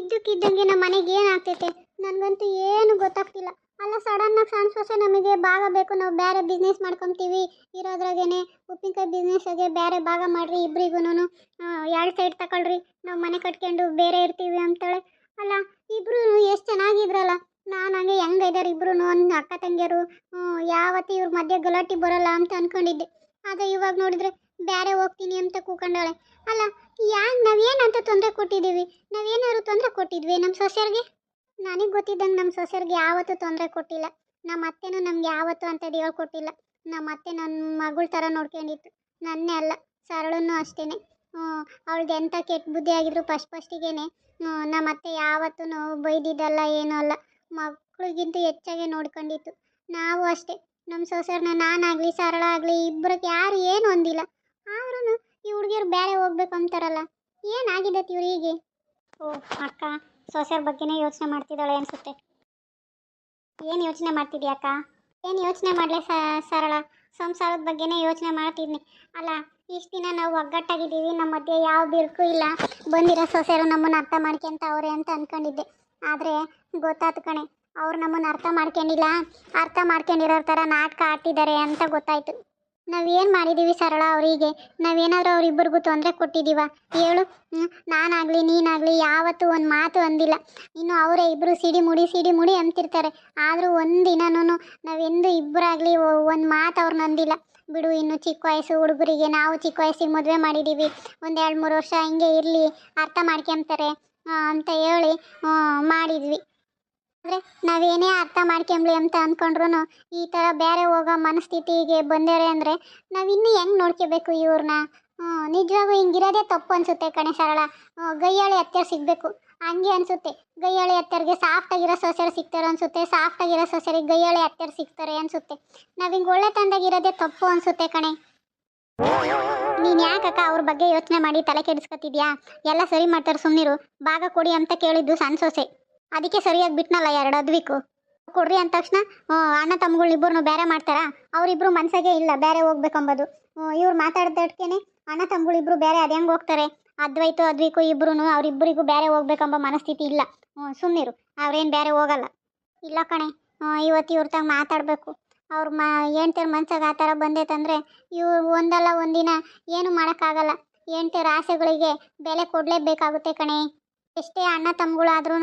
ಇದ್ದಕ್ಕಿದ್ದಂಗೆ ನಮ್ಮ ಮನೆಗೆ ಏನಾಗ್ತೈತೆ? ನನಗಂತೂ ಏನು ಗೊತ್ತಾಗ್ತಿಲ್ಲ. ಅಲ್ಲ ಸಡನ್ನಾಗಿ ಸಣ್ಣ ಸೊಸೆ ನಮಗೆ ಭಾಗ ಬೇಕು. ನಾವು ಬೇರೆ ಬಿಸ್ನೆಸ್ ಮಾಡ್ಕೊತೀವಿ. ಇರೋದ್ರಾಗೇನೆ ಉಪ್ಪಿನಕಾಯಿ ಬಿಸ್ನೆಸ್ಸಾಗೆ ಬೇರೆ ಭಾಗ ಮಾಡ್ರಿ ಇಬ್ರಿಗೂನು ಎರಡು ಸೈಡ್ ತಗೊಳ್ರಿ ನಾವು ಮನೆ ಕಟ್ಕೊಂಡು ಬೇರೆ ಇರ್ತೀವಿ ಅಂತಾಳೆ. ಅಲ್ಲ ಇಬ್ರು ಎಷ್ಟು ಚೆನ್ನಾಗಿದ್ರಲ್ಲ. ನಾನು ಹಂಗೆ ಇದ್ದಾರೆ ಇಬ್ರು ಒಂದು ಅಕ್ಕ ತಂಗಿಯರು. ಯಾವತ್ತೂ ಇವ್ರ ಮಧ್ಯೆ ಗಲಾಟೆ ಬರೋಲ್ಲ ಅಂತ ಅನ್ಕೊಂಡಿದ್ದೆ. ಆದರೆ ಇವಾಗ ನೋಡಿದ್ರೆ ಬೇರೆ ಹೋಗ್ತೀನಿ ಅಂತ ಕೂಕೊಂಡವಳೆ. ಅಲ್ಲ ಯಾಕೆ ನಾವೇನಂತ ತೊಂದರೆ ಕೊಟ್ಟಿದ್ದೀವಿ? ನಾವೇನಾದ್ರು ತೊಂದರೆ ಕೊಟ್ಟಿದ್ವಿ ನಮ್ಮ ಸೊಸೆಯರಿಗೆ ನನಗೆ ಗೊತ್ತಿದ್ದಂಗೆ ನಮ್ಮ ಸೊಸೆಯರಿಗೆ ಯಾವತ್ತೂ ತೊಂದರೆ ಕೊಟ್ಟಿಲ್ಲ. ನಮ್ಮ ಅತ್ತೆನೂ ನಮ್ಗೆ ಯಾವತ್ತು ಅಂಥದ್ದು ಹೇಳ್ಕೊಟ್ಟಿಲ್ಲ ನಮ್ಮ ಅತ್ತೆ ನನ್ನ ಮಗಳ ಥರ ನೋಡ್ಕೊಂಡಿತ್ತು. ನನ್ನೇ ಅಲ್ಲ, ಸರಳನೂ ಅಷ್ಟೇ ಅವಳಿಗೆ ಎಂಥ ಕೆಟ್ಟ ಬುದ್ಧಿ ಆಗಿದ್ರು ಫಸ್ಟ್ ಫಸ್ಟಿಗೆ ನಮ್ಮ ಅತ್ತೆ ಯಾವತ್ತೂ ಬೈದಿದ್ದಲ್ಲ, ಏನೂ ಅಲ್ಲ. ಮಕ್ಕಳಿಗಿಂತ ಹೆಚ್ಚಾಗೆ ನೋಡ್ಕೊಂಡಿತ್ತು. ನಾವು ಅಷ್ಟೇ. ನಮ್ಮ ಸೊಸೆಯರನ್ನ ನಾನಾಗಲಿ, ಸರಳ ಆಗಲಿ ಇಬ್ಬರಿಗೆ ಯಾರು ಏನು ಆದ್ರೂ ಈ ಹುಡುಗಿಯರು ಬೇರೆ ಹೋಗ್ಬೇಕು ಅಂತಾರಲ್ಲ ಏನಾಗಿದೆ ಈಗ ಓ, ಅಕ್ಕ, ಸೊಸೆಯವ್ರ ಬಗ್ಗೆನೇ ಯೋಚನೆ ಮಾಡ್ತಿದ್ದಾಳೆ ಅನ್ಸುತ್ತೆ. ಏನು ಯೋಚನೆ ಮಾಡ್ತಿದ್ಯಾ ಅಕ್ಕ? ಏನು ಯೋಚನೆ ಮಾಡಲೇ ಸರಳ? ಸಂಸಾರದ ಬಗ್ಗೆನೇ ಯೋಚನೆ ಮಾಡ್ತಿದ್ನಿ. ಅಲ್ಲ, ಇಷ್ಟು ದಿನ ನಾವು ಒಗ್ಗಟ್ಟಾಗಿದ್ದೀವಿ ನಮ್ಮ ಮಧ್ಯೆ ಯಾವ ಬಿರುಕು ಇಲ್ಲ. ಬಂದಿರೋ ಸೊಸೆಯರು ನಮ್ಮನ್ನು ಅರ್ಥ ಮಾಡ್ಕೊಂತ ಅವ್ರೆ ಅಂತ ಅನ್ಕೊಂಡಿದ್ದೆ. ಆದರೆ, ಗೊತ್ತಾತು ಕಣೆ, ಅವ್ರು ನಮ್ಮನ್ನು ಅರ್ಥ ಮಾಡ್ಕೊಂಡಿಲ್ಲ. ಅರ್ಥ ಮಾಡ್ಕೊಂಡಿರೋ ಥರ ನಾಟಕ ಆಡ್ತಿದ್ದಾರೆ ಅಂತ ಗೊತ್ತಾಯ್ತು. ನಾವೇನು ಮಾಡಿದ್ದೀವಿ ಸರಳ ಅವರಿಗೆ? ನಾವೇನಾದರೂ ಅವರಿಬ್ಬರಿಗೂ ತೊಂದರೆ ಕೊಟ್ಟಿದ್ದೀವ ಹೇಳು. ನಾನಾಗಲಿ, ನೀನಾಗಲಿ, ಯಾವತ್ತೂ ಒಂದು ಮಾತು ಅಂದಿಲ್ಲ. ಇನ್ನು ಅವರೇ ಇಬ್ಬರು ಸಿಡಿ ಮುಡಿ ಸಿಡಿ ಮುಡಿ ಅಂತಿರ್ತಾರೆ. ಆದರೂ ಒಂದಿನನೂ ನಾವೆಂದು ಇಬ್ಬರಾಗಲಿ ಒಂದು ಮಾತು ಅವ್ರನ್ನ ಅಂದಿಲ್ಲ. ಬಿಡು, ಇನ್ನು ಚಿಕ್ಕ ವಯಸ್ಸು ಹುಡುಗರಿಗೆ ನಾವು ಚಿಕ್ಕ ವಯಸ್ಸಿಗೆ ಮದುವೆ ಮಾಡಿದ್ದೀವಿ ಒಂದು ಎರಡು ಮೂರು ವರ್ಷ ಹಿಂಗೆ ಇರಲಿ, ಅರ್ಥ ಮಾಡ್ಕೊಂತಾರೆ ಅಂತ ಹೇಳಿ ಮಾಡಿದ್ವಿ. ಆದರೆ ನಾವೇನೇ ಅರ್ಥ ಮಾಡ್ಕೊಂಬ್ಲಿ ಅಂತ ಅಂದ್ಕೊಂಡ್ರು ಈ ಥರ ಬೇರೆ ಹೋಗೋ ಮನಸ್ಥಿತಿಗೆ ಬಂದೇರೆ ಅಂದರೆ ನಾವಿನ್ನೂ ಹೆಂಗೆ ನೋಡ್ಕೋಬೇಕು ಇವ್ರನ್ನ ನಿಜವಾಗೂ ಹಿಂಗಿರೋದೇ ತಪ್ಪು ಅನಿಸುತ್ತೆ ಕಣೆ ಸರಳ. ಗೈಯಾಳಿ ಹತ್ತಿರ ಸಿಗಬೇಕು. ಹಂಗೆ ಅನಿಸುತ್ತೆ. ಗೈಯಾಳಿ ಹತ್ತಿರಗೆ ಸಾಫ್ಟಾಗಿರೋ ಸೊಸೆರು ಸಿಗ್ತಾರೆ ಅನಿಸುತ್ತೆ. ಸಾಫ್ಟಾಗಿರೋ ಸೊಸೆರಿಗೆ ಗೈಯಾಳಿ ಹತ್ತಿರ ಸಿಗ್ತಾರೆ ಅನಿಸುತ್ತೆ. ನಾವು ಹಿಂಗೆ ಒಳ್ಳೆ ತಂದಾಗಿರೋದೇ ತಪ್ಪು ಅನಿಸುತ್ತೆ ಕಣೆ. ನೀನು ಯಾಕಕ್ಕ ಅವ್ರ ಬಗ್ಗೆ ಯೋಚನೆ ಮಾಡಿ ತಲೆ ಕೆಡಿಸ್ಕೊತಿದ್ಯಾ? ಎಲ್ಲ ಸರಿ ಮಾಡ್ತಾರೆ ಸುಮ್ಮನಿರು ಭಾಗ ಕೊಡಿ ಅಂತ ಕೇಳಿದ್ದು ಸಣ್ಣ ಸೊಸೆ. ಅದಕ್ಕೆ ಸರಿಯಾಗಿ ಬಿಟ್ನಲ್ಲ ಎರಡು ಅದ್ವಿಕು. ಕೊಡ್ರಿ ಅಂದ ತಕ್ಷಣ ಅಣ್ಣ ಅಣ್ಣ ತಮ್ಮಗಳಿಬ್ಬರನ್ನು ಬೇರೆ ಮಾಡ್ತಾರಾ? ಅವರಿಬ್ಬರು ಮನ್ಸಾಗೆ ಇಲ್ಲ, ಬೇರೆ ಹೋಗ್ಬೇಕಂಬೋದು. ಇವ್ರು ಮಾತಾಡ್ದಟ್ಕೆನೆ ಅಣ್ಣ ತಮ್ಮಗಳಿಬ್ರು ಬೇರೆ ಅದು ಹೆಂಗೆ ಹೋಗ್ತಾರೆ? ಅದ್ವೈತು, ಅದ್ವಿಕು ಇಬ್ರು ಅವರಿಬ್ಬರಿಗೂ ಬೇರೆ ಹೋಗ್ಬೇಕಂಬ ಮನಸ್ಥಿತಿ ಇಲ್ಲ. ಸುಮ್ಮನಿರು ಅವ್ರೇನು ಬೇರೆ ಹೋಗಲ್ಲ. ಇಲ್ಲ ಕಣೆ ಇವತ್ತು ಇವ್ರ ತಂಗ ಮಾತಾಡಬೇಕು. ಅವ್ರ ಮ ಹೆಂಡ್ತಿರ ಮನ್ಸಾಗ ಆ ಥರ ಬಂದೈತಂದರೆ ಇವು ಒಂದಲ್ಲ ಒಂದಿನ ಏನು ಮಾಡೋಕ್ಕಾಗಲ್ಲ. ಹೆಂಡ್ತಿರ ಆಸೆಗಳಿಗೆ ಬೆಲೆ ಕೊಡಲೇಬೇಕಾಗುತ್ತೆ ಕಣೆ. ಎಷ್ಟೇ ಅಣ್ಣ ತಮ್ಮಗಳಾದ್ರೂ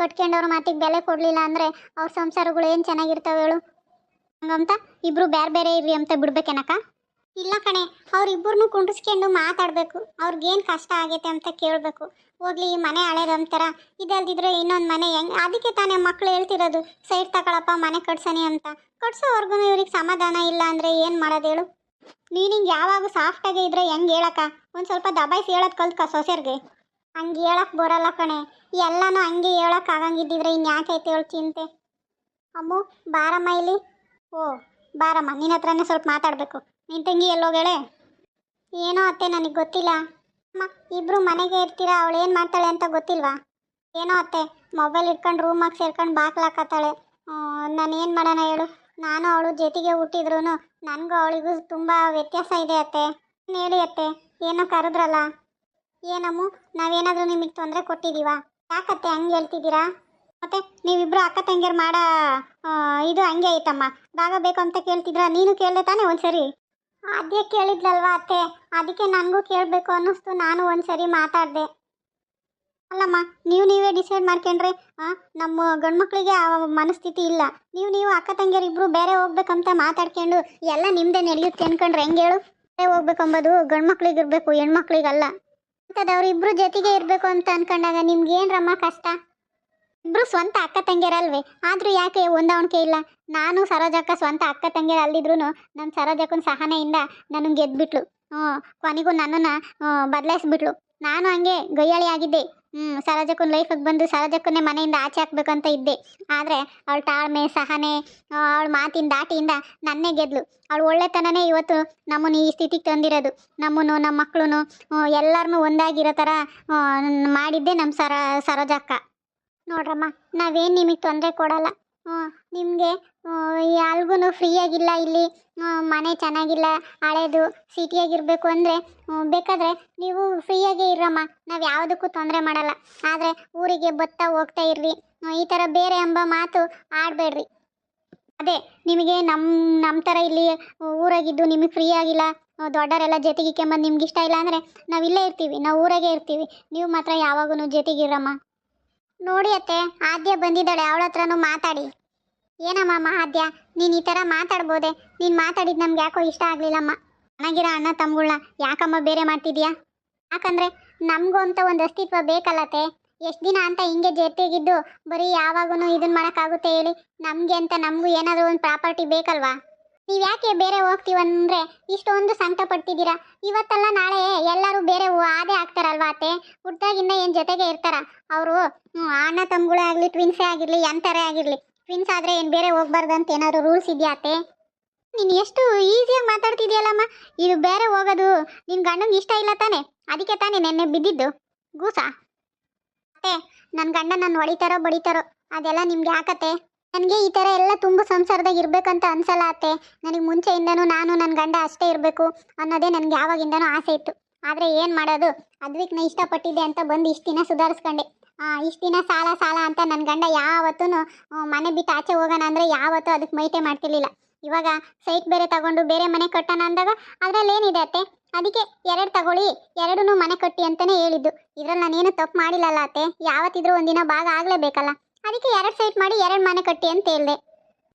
ಕಟ್ಕೊಂಡವ್ರ ಮಾತಿಗೆ ಬೆಲೆ ಕೊಡಲಿಲ್ಲ ಅಂದರೆ ಅವ್ರ ಸಂಸಾರಗಳು ಏನು ಚೆನ್ನಾಗಿರ್ತಾವೆ ಹೇಳು? ಹಂಗಂತ ಇಬ್ರು ಬೇರೆ ಬೇರೆ ಇರ್ರಿ ಅಂತ ಬಿಡ್ಬೇಕೇನಕ್ಕ? ಇಲ್ಲ ಕಣೆ ಅವ್ರಿಬ್ಬರನ್ನೂ ಕುಂಡಿಸ್ಕೊಂಡು ಮಾತಾಡಬೇಕು. ಅವ್ರಿಗೇನು ಕಷ್ಟ ಆಗೈತೆ ಅಂತ ಕೇಳಬೇಕು. ಹೋಗ್ಲಿ, ಈ ಮನೆ ಹಳೇದಂತಾರ ಇದಲ್ದಿದ್ರೆ ಇನ್ನೊಂದು ಮನೆ ಹೆಂಗೆ, ಅದಕ್ಕೆ ತಾನೇ ಮಕ್ಳು ಹೇಳ್ತಿರೋದು. ಸೈಡ್ ತಗೊಳಪ್ಪ, ಮನೆ ಕಟ್ಸನಿ ಅಂತ. ಕಟ್ಸೋವರೆಗೂ ಇವ್ರಿಗೆ ಸಮಾಧಾನ ಇಲ್ಲ ಅಂದರೆ ಏನು ಮಾಡೋದು ಹೇಳು? ನೀನು ಹಿಂಗೆ ಯಾವಾಗ ಸಾಫ್ಟಾಗಿ ಇದ್ರೆ ಹೆಂಗೆ ಹೇಳಕ್ಕ? ಒಂದು ಸ್ವಲ್ಪ ದಬಾಯಿಸಿ ಹೇಳೋದು ಕಲ್ತ್ಕ ಸೊಸೆರ್ಗೆ. ಹಂಗೆ ಹೇಳಕ್ ಬರಲ್ಲ ಕಣೆ. ಎಲ್ಲನೂ ಹಂಗೆ ಹೇಳಕ್ ಆಗಂಗಿದ್ದಿದ್ರೆ ಇನ್ಯಾಕೈತೆ ಹೇಳು ಚಿಂತೆ. ಅಮ್ಮು, ಬಾರಮ್ಮ ಇಲ್ಲಿ? ಓ, ಬಾರಮ್ಮ ನಿನ್ನ ಹತ್ರನೇ ಸ್ವಲ್ಪ ಮಾತಾಡಬೇಕು. ನಿನ್ನ ತಂಗಿ ಎಲ್ಲೋಗೇಳೆ ಏನೋ ಅತ್ತೆ, ನನಗೆ ಗೊತ್ತಿಲ್ಲ. ಅಮ್ಮ ಇಬ್ಬರು ಮನೆಗೆ ಇರ್ತೀರಾ? ಅವಳು ಏನು ಮಾಡ್ತಾಳೆ ಅಂತ ಗೊತ್ತಿಲ್ವಾ? ಏನೋ ಅತ್ತೆ ಮೊಬೈಲ್ ಇಟ್ಕೊಂಡು ರೂಮಾಗಿ ಸೇರ್ಕೊಂಡು ಬಾಕ್ಲಾಕತ್ತಾಳೆ ನಾನು ಏನು ಮಾಡೋಣ ಹೇಳು? ನಾನು ಅವಳು ಜೊತೆಗೆ ಹುಟ್ಟಿದ್ರು ನನಗೂ ಅವಳಿಗೂ ತುಂಬ ವ್ಯತ್ಯಾಸ ಇದೆ ಅತ್ತೆ. ಹೇಳಿ ಅತ್ತೆ? ಏನೋ ಕರೆದ್ರಲ್ಲ? ಏನಮ್ಮು, ನಾವೇನಾದರೂ ನಿಮಗೆ ತೊಂದರೆ ಕೊಟ್ಟಿದ್ದೀವಾ ಯಾಕತ್ತೆ ಹಂಗೆ ಹೇಳ್ತಿದ್ದೀರಾ? ಮತ್ತೆ ನೀವಿಬ್ರು ಅಕ್ಕ ತಂಗಿಯರು ಮಾಡೋ ಇದು ಹಂಗೆ ಐತಮ್ಮ. ಭಾಗ ಬೇಕು ಅಂತ ಕೇಳ್ತಿದ್ರಾ? ನೀನು ಕೇಳಿದೆ ತಾನೇ ಒಂದ್ಸರಿ? ಅದೇ ಕೇಳಿದ್ಲಲ್ವಾ ಅತ್ತೆ. ಅದಕ್ಕೆ ನನಗೂ ಕೇಳಬೇಕು ಅನ್ನಿಸ್ತು. ನಾನು ಒಂದ್ಸರಿ ಮಾತಾಡಿದೆ. ಅಲ್ಲಮ್ಮ, ನೀವು ನೀವೇ ಡಿಸೈಡ್ ಮಾಡ್ಕೊಂಡ್ರೆ ನಮ್ಮ ಗಂಡ್ಮಕ್ಳಿಗೆ ಆ ಮನಸ್ಥಿತಿ ಇಲ್ಲ. ನೀವು ನೀವು ಅಕ್ಕ ತಂಗಿಯರಿಬ್ರು ಬೇರೆ ಹೋಗ್ಬೇಕಂತ ಮಾತಾಡ್ಕೊಂಡು ಎಲ್ಲ ನಿಮ್ಮದೇ ನಡೆಯುತ್ತೆ ಅನ್ಕೊಂಡ್ರೆ ಹೆಂಗೆ ಹೇಳು? ಬೇರೆ ಹೋಗ್ಬೇಕಂಬೋದು ಗಂಡು ಮಕ್ಳಿಗೆ ಇರಬೇಕು ಹೆಣ್ಮಕ್ಳಿಗಲ್ಲ. ಅಂತದ್ದು ಇಬ್ರು ಜೊತೆಗೆ ಇರಬೇಕು ಅಂತ ಅನ್ಕೊಂಡಾಗ ನಿಮ್ಗೆ ಏನ್ರಮ್ಮ ಕಷ್ಟ? ಇಬ್ರು ಸ್ವಂತ ಅಕ್ಕ ತಂಗಿಯರಲ್ವೇ? ಆದ್ರೂ ಯಾಕೆ ಹೊಂದಾಣಿಕೆ ಇಲ್ಲ? ನಾನು ಸರೋಜಕ್ಕ ಸ್ವಂತ ಅಕ್ಕ ತಂಗಿಯರು ಅಲ್ಲಿದ್ರು ನಮ್ಮ ಸರೋಜಕ್ಕನ ಸಹನೆಯಿಂದ ನನಗೆ ಗೆದ್ಬಿಟ್ಲು. ಹ್ಞೂ ಕೊನೆಗೂ ನನ್ನನ್ನು ಬದಲಾಯಿಸ್ಬಿಟ್ಲು. ನಾನು ಹಂಗೆ ಗೊಯ್ಯಾಳಿ ಆಗಿದ್ದೆ. ಹ್ಞೂ ಸರೋಜಕ್ಕನ ಲೈಫಿಗೆ ಬಂದು ಸರೋಜಕ್ಕನ್ನೇ ಮನೆಯಿಂದ ಆಚೆ ಹಾಕ್ಬೇಕಂತ ಇದ್ದೆ. ಆದರೆ ಅವಳ ತಾಳ್ಮೆ, ಸಹನೆ ಅವಳ ಮಾತಿನ ದಾಟಿಯಿಂದ ನನ್ನೇ ಗೆದ್ಲು. ಅವಳು ಒಳ್ಳೆತನನೇ ಇವತ್ತು ನಮ್ಮನ್ನು ಈ ಸ್ಥಿತಿಗೆ ತಂದಿರೋದು. ನಮ್ಮನ್ನು ನಮ್ಮ ಮಕ್ಕಳು ಎಲ್ಲರನ್ನೂ ಒಂದಾಗಿರೋ ಥರ ಮಾಡಿದ್ದೆ ನಮ್ಮ ಸರ, ಸರೋಜಕ್ಕ. ನೋಡ್ರಮ್ಮ, ನಾವೇನು ನಿಮಗೆ ತೊಂದರೆ ಕೊಡಲ್ಲ. ನಿಮಗೆ ಯಾರಿಗೂ ಫ್ರೀಯಾಗಿಲ್ಲ ಇಲ್ಲಿ. ಮನೆ ಚೆನ್ನಾಗಿಲ್ಲ, ಹಳೇದು, ಸಿಟಿಯಾಗಿರಬೇಕು ಅಂದರೆ ಬೇಕಾದರೆ ನೀವು ಫ್ರೀಯಾಗೇ ಇರಮ್ಮ. ನಾವು ಯಾವುದಕ್ಕೂ ತೊಂದರೆ ಮಾಡಲ್ಲ. ಆದರೆ ಊರಿಗೆ ಬತ್ತಾ ಹೋಗ್ತಾ ಇರ್ರಿ. ಈ ಥರ ಬೇರೆ ಎಂಬ ಮಾತು ಆಡಬೇಡ್ರಿ. ಅದೇ, ನಿಮಗೆ ನಮ್ಮ ನಮ್ಮ ಥರ ಇಲ್ಲಿ ಊರಾಗಿದ್ದು ನಿಮಗೆ ಫ್ರೀ ಆಗಿಲ್ಲ ದೊಡ್ಡವರೆಲ್ಲ ಜೊತೆಗೆ ಕೆಂಬಂದು ನಿಮ್ಗೆ ಇಷ್ಟ ಇಲ್ಲ ಅಂದರೆ ನಾವು ಇಲ್ಲೇ ಇರ್ತೀವಿ, ನಾವು ಊರಾಗೆ ಇರ್ತೀವಿ. ನೀವು ಮಾತ್ರ ಯಾವಾಗೂ ಜೊತೆಗಿರಮ್ಮ. ನೋಡಿ ಅತ್ತೆ, ಆದ್ಯ ಬಂದಿದ್ದಾಳೆ, ಅವಳ ಹತ್ರನೂ ಮಾತಾಡಿ. ಏನಮ್ಮ ಮಹಾದ್ಯ? ನೀನು ಈ ಥರ ಮಾತಾಡ್ಬೋದೆ. ನೀನು ಮಾತಾಡಿದ್ದು ನಮ್ಗೆ ಯಾಕೋ ಇಷ್ಟ ಆಗಲಿಲ್ಲಮ್ಮ. ಚೆನ್ನಾಗಿರೋ ಅಣ್ಣ ತಮ್ಗಳನ್ನ ಯಾಕಮ್ಮ ಬೇರೆ ಮಾಡ್ತಿದ್ಯಾ? ಯಾಕಂದರೆ ನಮಗೂ ಅಂತ ಒಂದು ಅಸ್ತಿತ್ವ ಬೇಕಲ್ಲತ್ತೆ ಎಷ್ಟು ದಿನ ಅಂತ ಹಿಂಗೆ ಜೊತೆಗಿದ್ದು ಬರೀ ಯಾವಾಗೂ ಇದನ್ನ ಮಾಡೋಕ್ಕಾಗುತ್ತೆ ಹೇಳಿ ನಮಗೆ ಅಂತ ನಮಗೂ ಏನಾದರೂ ಒಂದು ಪ್ರಾಪರ್ಟಿ ಬೇಕಲ್ವಾ? ನೀವು ಯಾಕೆ ಬೇರೆ ಹೋಗ್ತೀವಂದ್ರೆ ಇಷ್ಟೊಂದು ಸಂಕಟ ಪಡ್ತಿದ್ದೀರಾ ಇವತ್ತಲ್ಲ ನಾಳೆ ಎಲ್ಲರೂ ಬೇರೆ ಆದೇ ಆಗ್ತಾರಲ್ವಾ ಅತ್ತೆ? ಹುಟ್ಟಾಗಿಂದ ಏನು ಜೊತೆಗೆ ಇರ್ತಾರ? ಅವರು ಅಣ್ಣ ತಮ್ಮಗಳೇ ಆಗಲಿ ಟ್ವಿನ್ಸೇ ಆಗಿರಲಿ ಎಂಥರೇ ಆಗಿರಲಿ. ಟ್ವಿನ್ಸ್ ಆದರೆ ಏನು ಬೇರೆ ಹೋಗ್ಬಾರ್ದು ಅಂತ ಏನಾದ್ರು ರೂಲ್ಸ್ ಇದೆಯಾ ಅತ್ತೆ? ನೀನು ಎಷ್ಟು ಈಸಿಯಾಗಿ ಮಾತಾಡ್ತಿದ್ಯಲ್ಲಮ್ಮ? ಇದು ಬೇರೆ ಹೋಗೋದು ನಿನ್ನ ಗಂಡಂಗೆ ಇಷ್ಟ ಇಲ್ಲ ತಾನೆ? ಅದಕ್ಕೆ ತಾನೇ ನೆನ್ನೆ ಬಿದ್ದಿದ್ದು. ಗೂಸ. ಅತ್ತೆ ನನ್ನ ಗಂಡ ನನ್ನ ಹೊಡಿತಾರೋ ಬಡಿತಾರೋ, ಅದೆಲ್ಲ ನಿಮ್ಗೆ ಯಾಕತ್ತೆ? ನನಗೆ ಈ ಥರ ಎಲ್ಲ ತುಂಬ ಸಂಸಾರದಾಗ ಇರಬೇಕಂತ ಅನ್ಸಲ್ಲ ಅತ್ತೆ. ನನಗೆ ಮುಂಚೆಯಿಂದನೂ ನಾನು ನನ್ನ ಗಂಡ ಅಷ್ಟೇ ಇರಬೇಕು ಅನ್ನೋದೇ ನನಗೆ ಯಾವಾಗಿಂದನೂ ಆಸೆ ಇತ್ತು. ಆದರೆ ಏನು ಮಾಡೋದು? ಅದ್ವಿಕ್ ನಾ ಇಷ್ಟಪಟ್ಟಿದ್ದೆ ಅಂತ ಬಂದು ಇಷ್ಟು ದಿನ ಸುಧಾರಿಸ್ಕೊಂಡೆ. ಇಷ್ಟು ದಿನ ಸಾಲ ಸಾಲ ಅಂತ ನನ್ನ ಗಂಡ ಯಾವತ್ತೂ ಮನೆ ಬಿಟ್ಟು ಆಚೆ ಹೋಗೋಣ ಅಂದರೆ ಯಾವತ್ತೂ ಅದಕ್ಕೆ ಮೈತೆ ಮಾಡ್ತಿರ್ಲಿಲ್ಲ. ಇವಾಗ ಸೈಟ್ ಬೇರೆ ತಗೊಂಡು ಬೇರೆ ಮನೆ ಕಟ್ಟೋಣ ಅಂದಾಗ ಅದರಲ್ಲಿ ಏನಿದೆ ಅತ್ತೆ? ಅದಕ್ಕೆ ಎರಡು ತಗೊಳ್ಳಿ ಎರಡೂ ಮನೆ ಕಟ್ಟಿ ಅಂತಲೇ ಹೇಳಿದ್ದು. ಇದರಲ್ಲಿ ನಾನೇನು ತಪ್ಪು ಮಾಡಿಲ್ಲಲ್ಲ ಅತ್ತೆ? ಯಾವತ್ತಿದ್ರೂ ಒಂದಿನ ಭಾಗ ಆಗಲೇಬೇಕಲ್ಲ? ಅದಕ್ಕೆ ಎರಡು ಸೈಟ್ ಮಾಡಿ ಎರಡು ಮನೆ ಕಟ್ಟಿ ಅಂತ ಹೇಳಿದೆ.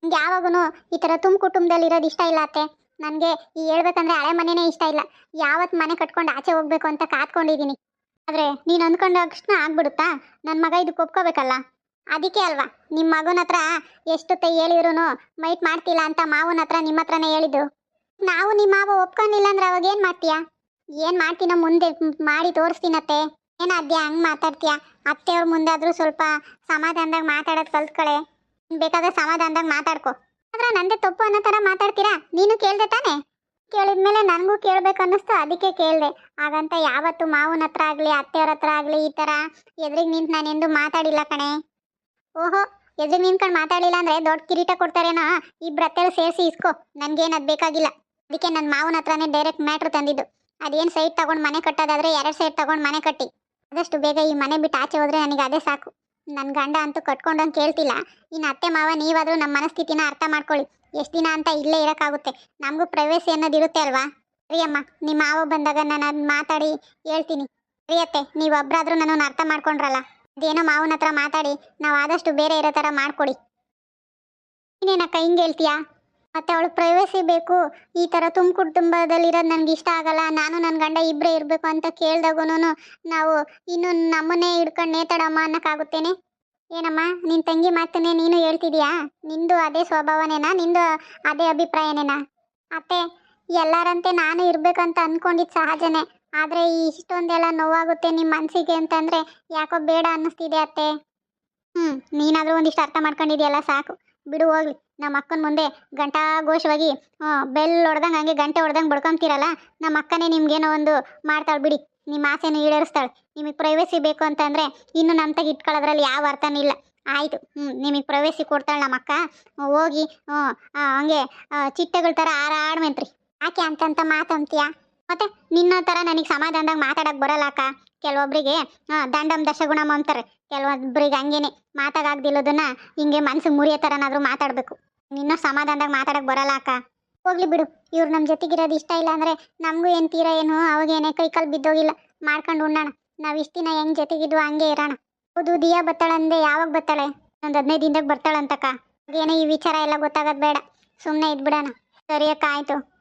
ನನಗೆ ಯಾವಾಗೂ ಈ ಥರ ತುಂಬ ಕುಟುಂಬದಲ್ಲಿ ಇರೋದು ಇಷ್ಟ ಇಲ್ಲ ಅತ್ತೆ. ನನಗೆ ಈ ಹೇಳ್ಬೇಕಂದ್ರೆ ಹಳೆ ಮನೆಯೇ ಇಷ್ಟ ಇಲ್ಲ. ಯಾವತ್ತು ಮನೆ ಕಟ್ಕೊಂಡು ಆಚೆ ಹೋಗ್ಬೇಕು ಅಂತ ಕಾತ್ಕೊಂಡಿದ್ದೀನಿ ಆದರೆ ನೀನು ಅಂದ್ಕೊಂಡ ತಕ್ಷಣ ಆಗ್ಬಿಡುತ್ತಾ? ನನ್ನ ಮಗ ಇದಕ್ಕೆ ಒಪ್ಕೋಬೇಕಲ್ಲ? ಅದಕ್ಕೆ ಅಲ್ವಾ? ನಿಮ್ಮ ಮಗನ ಹತ್ರ ಎಷ್ಟು ತೈ ಹೇಳಿದ್ರು ಮೈಟ್ ಮಾಡ್ತಿಲ್ಲ ಅಂತ ಮಾವನ ಹತ್ರ ನಿಮ್ಮ ಹತ್ರನೇ ಹೇಳಿದ್ದು. ನಾವು ನಿಮ್ಮ ಮಾವ ಒಪ್ಕೊಂಡಿಲ್ಲ ಅಂದ್ರೆ ಅವಾಗ ಏನು ಮಾಡ್ತೀಯಾ? ಏನು ಮಾಡ್ತೀನೋ ಮುಂದೆ ಮಾಡಿ ತೋರಿಸ್ತೀನತ್ತೆ. ಏನಾದ್ಯ ಹಂಗೆ ಮಾತಾಡ್ತೀಯ? ಅತ್ತೆಯವ್ರ ಮುಂದಾದ್ರೂ ಸ್ವಲ್ಪ ಸಮಾಧಾನದಾಗ ಮಾತಾಡೋದು ಕಲ್ತ್ಕೊಳೆ. ಬೇಕಾದ್ರೆ ಸಮಾಧಾನದಾಗ ಮಾತಾಡ್ಕೋ. ಆದ್ರೆ ನಂದೇ ತಪ್ಪು ಅನ್ನೋ ಥರ ಮಾತಾಡ್ತೀರಾ? ನೀನು ಕೇಳ್ದೆ ತಾನೇ? ಕೇಳಿದ್ಮೇಲೆ ನನಗೂ ಕೇಳಬೇಕು ಅನ್ನಿಸ್ತು, ಅದಕ್ಕೆ ಕೇಳಿದೆ. ಹಾಗಂತ ಯಾವತ್ತು ಮಾವನ ಹತ್ರ ಆಗಲಿ, ಅತ್ತೆಯವ್ರ ಹತ್ರ ಆಗಲಿ, ಈ ಥರ ಎದುರಿಗೆ ನಿಂತು ನಾನೆಂದು ಮಾತಾಡಿಲ್ಲ ಕಣೆ. ಓಹೋ, ಎದ್ರಿಗೆ ನಿಂತ್ಕೊಂಡು ಮಾತಾಡಿಲ್ಲ ಅಂದರೆ ದೊಡ್ಡ ಕಿರೀಟ ಕೊಡ್ತಾರೇನೋ, ಇಬ್ರು ಹತ್ತೆರು ಸೇರಿಸಿ ಇಸ್ಕೋ ನನಗೇನು ಅದು ಬೇಕಾಗಿಲ್ಲ. ಅದಕ್ಕೆ ನನ್ನ ಮಾವನ ಹತ್ರನೇ ಡೈರೆಕ್ಟ್ ಮ್ಯಾಟ್ರ್ ತಂದಿದ್ದು. ಅದೇನು ಸೈಟ್ ತೊಗೊಂಡು ಮನೆ ಕಟ್ಟೋದಾದ್ರೆ ಎರಡು ಸೈಡ್ ತೊಗೊಂಡು ಮನೆ ಕಟ್ಟಿ. ಆದಷ್ಟು ಬೇಗ ಈ ಮನೆ ಬಿಟ್ಟು ಆಚೆ ಹೋದ್ರೆ ನನಗೆ ಅದೇ ಸಾಕು. ನನ್ನ ಗಂಡ ಅಂತೂ ಕಟ್ಕೊಂಡಂಗೆ ಕೇಳ್ತಿಲ್ಲ. ಇನ್ನು ಅತ್ತೆ ಮಾವ ನೀವಾದರೂ ನಮ್ಮ ಮನಸ್ಥಿತಿನ ಅರ್ಥ ಮಾಡ್ಕೊಳ್ಳಿ. ಎಷ್ಟು ದಿನ ಅಂತ ಇಲ್ಲೇ ಇರೋಕ್ಕಾಗುತ್ತೆ. ನಮಗೂ ಪ್ರೈವೇಸಿ ಅನ್ನೋದು ಇರುತ್ತೆ ಅಲ್ವಾ? ಸರಿ ಅಮ್ಮ ನಿಮ್ಮ ಮಾವ ಬಂದಾಗ ನಾನು ಅದನ್ನ ಮಾತಾಡಿ ಹೇಳ್ತೀನಿ. ರೀ ಅತ್ತೆ ನೀವು ಒಬ್ಬರಾದ್ರೂ ನನ್ನನ್ನು ಅರ್ಥ ಮಾಡ್ಕೊಂಡ್ರಲ್ಲ? ಅದೇನೋ ಮಾವನ ಹತ್ರ ಮಾತಾಡಿ, ನಾವು ಆದಷ್ಟು ಬೇರೆ ಇರೋ ಥರ ಮಾಡ್ಕೊಡಿ. ಇನ್ನೇನಕ್ಕ, ಹಿಂಗೆ ಹೇಳ್ತೀಯಾ? ಮತ್ತೆ ಅವಳು ಪ್ರೈವಸಿ ಬೇಕು, ಈ ಥರ ತುಂಬ ಕುಟುಂಬದಲ್ಲಿರೋದು ನನಗೆ ಇಷ್ಟ ಆಗಲ್ಲ, ನಾನು ನನ್ನ ಗಂಡ ಇಬ್ಬರೇ ಇರಬೇಕು ಅಂತ ಕೇಳಿದಾಗೂ ನಾವು ಇನ್ನೂ ನಮ್ಮನ್ನೇ ಹಿಡ್ಕೊಂಡು ನೇತಾಡಮ್ಮ ಅನ್ನೋಕ್ಕಾಗುತ್ತೇನೆ? ಏನಮ್ಮ, ನಿನ್ ತಂಗಿ ಮಾತನ್ನೇ ನೀನು ಹೇಳ್ತಿದೀಯಾ? ನಿಂದು ಅದೇ ಸ್ವಭಾವನೇನಾ? ನಿಂದು ಅದೇ ಅಭಿಪ್ರಾಯನೇನಾ? ಅತ್ತೆ, ಎಲ್ಲರಂತೆ ನಾನು ಇರ್ಬೇಕಂತ ಸಹಜನೆ. ಸಹಜನೇ ಈ ಇಷ್ಟೊಂದೆಲ್ಲ ನೋವಾಗುತ್ತೆ ನಿಮ್ಮ ಮನಸ್ಸಿಗೆ ಅಂತಂದ್ರೆ ಯಾಕೋ ಬೇಡ ಅನ್ನಿಸ್ತಿದೆ ಅತ್ತೆ. ಹ್ಮ್, ನೀನಾದರೂ ಒಂದಿಷ್ಟು ಅರ್ಥ ಮಾಡ್ಕೊಂಡಿದ್ಯಲ್ಲ ಸಾಕು. ಬಿಡು, ಹೋಗ್ಲಿ. ನಮ್ಮ ಅಕ್ಕನ ಮುಂದೆ ಗಂಟಾ ಘೋಷವಾಗಿ ಬೆಲ್ ಹೊಡ್ದಂಗೆ ಹಂಗೆ ಗಂಟೆ ಹೊಡ್ದಂಗೆ ಬಡ್ಕೊಂತೀರಲ್ಲ, ನಮ್ಮ ಅಕ್ಕನೇ ನಿಮ್ಗೇನೋ ಒಂದು ಮಾಡ್ತಾಳೆ ಬಿಡಿ. ನಿಮ್ಮ ಆಸೆನ ಈಡೇರಿಸ್ತಾಳೆ. ನಿಮಗೆ ಪ್ರೈವೇಸಿ ಬೇಕು ಅಂತಂದರೆ ಇನ್ನು ನಮ್ಮ ತಗ ಇಟ್ಕೊಳ್ಳೋದ್ರಲ್ಲಿ ಯಾವ ಅರ್ಥನೂ ಇಲ್ಲ. ಆಯಿತು ಹ್ಞೂ ನಿಮಗೆ ಪ್ರೈವೇಸಿ ಕೊಡ್ತಾಳೆ ನಮ್ಮ ಅಕ್ಕ. ಹೋಗಿ ಹ್ಞೂ ಹಂಗೆ ಆ, ಚಿಟ್ಟೆಗಳ ಥರ ಹಾರಾಡ್ಮೆಂತ್ರಿ. ಯಾಕೆ ಅಂತಂತ ಮಾತಂತೀಯ ಮತ್ತೆ ನಿನ್ನ ಥರ ನನಗೆ ಸಮಾಧಾನದಾಗ ಮಾತಾಡಕ್ಕೆ ಬರಲ್ಲ ಅಕ್ಕ. ಕೆಲವೊಬ್ಬರಿಗೆ ದಂಡಮ್ ದಶಗುಣಮ್ ಅಂತಾರೆ. ಕೆಲವೊಬ್ಬರಿಗೆ ಹಂಗೇನೆ ಮಾತಾಗಾಗ್ದಿಲ್ಲೋದನ್ನ ಹಿಂಗೆ ಮನ್ಸು ಮುರಿಯೋ ಥರನಾದ್ರೂ ಮಾತಾಡಬೇಕು. ನಿನ್ನ ಸಮಾಧಾನದಾಗ ಮಾತಾಡಕ್ಕೆ ಬರಲ್ಲ ಅಕ್ಕ. ಹೋಗ್ಲಿ ಬಿಡು. ಇವ್ರು ನಮ್ಮ ಜೊತೆಗಿರೋದು ಇಷ್ಟ ಇಲ್ಲ ಅಂದರೆ ನಮಗೂ ಏನು ತೀರಾ ಏನು ಅವಾಗೇನೆ ಕೈ ಕಾಲು ಬಿದ್ದೋಗಿಲ್ಲ. ಮಾಡ್ಕೊಂಡು ಉಣ್ಣೋಣ. ನಾವು ಇಷ್ಟು ದಿನ ಹೆಂಗೆ ಜೊತೆಗಿದ್ವು ಹಂಗೆ ಇರೋಣ. ಹೌದು, ದಿಯಾ ಬತ್ತಾಳಂದೆ ಯಾವಾಗ ಬತ್ತಾಳೆ ಒಂದು ಹದಿನೈದು ದಿನದಾಗ ಬರ್ತಾಳಂತಕ್ಕ. ಏನೇ ಈ ವಿಚಾರ ಎಲ್ಲ ಗೊತ್ತಾಗೋದು ಬೇಡ. ಸುಮ್ಮನೆ ಇದ್ಬಿಡೋಣ. ಸರಿ ಅಕ್ಕ, ಆಯಿತು.